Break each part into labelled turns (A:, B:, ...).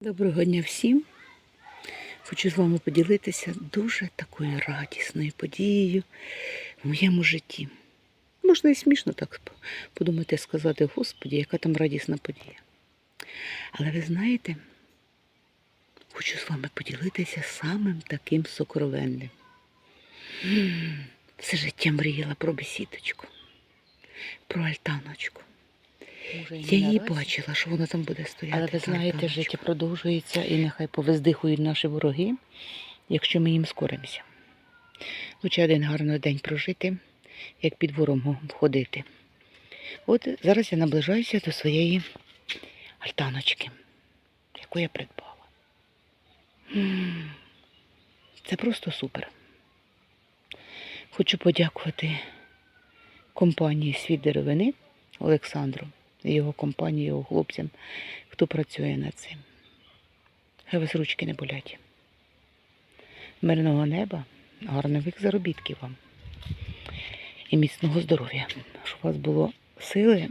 A: Доброго дня всім. Хочу з вами поділитися дуже такою радісною подією в моєму житті. Можна і смішно так подумати, сказати, Господі, яка там радісна подія. Але ви знаєте, хочу з вами поділитися самим таким сокровенним. Все життя мріяла про бесідочку, про альтаночку. Я її бачила, що вона там буде стояти.
B: Але ви знаєте, життя продовжується і нехай повиздихують наші вороги, якщо ми їм скоримося. Хоча один гарний день прожити, як під ворогом входити. От зараз я наближаюся до своєї альтаночки, яку я придбала. Це просто супер. Хочу подякувати компанії Світ деревини Олександру його компанії, його хлопцям, хто працює над цим. Хай вас ручки не болять. Мирного неба, гарних заробітків вам і міцного здоров'я, щоб у вас було сили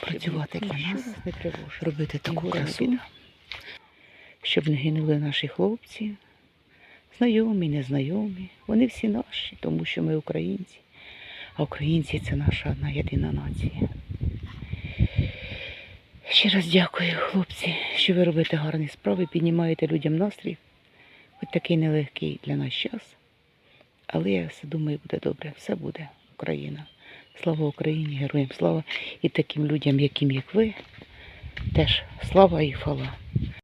B: працювати для нас, робити таку красу, щоб не гинули наші хлопці, знайомі, незнайомі. Вони всі наші, тому що ми українці. А українці це наша одна єдина нація. Ще раз дякую, хлопці, що ви робите гарні справи, піднімаєте людям настрій. Хоч такий нелегкий для нас час. Але я все думаю, буде добре. Все буде Україна. Слава Україні, героям слава і таким людям, яким як ви, теж слава і хвала.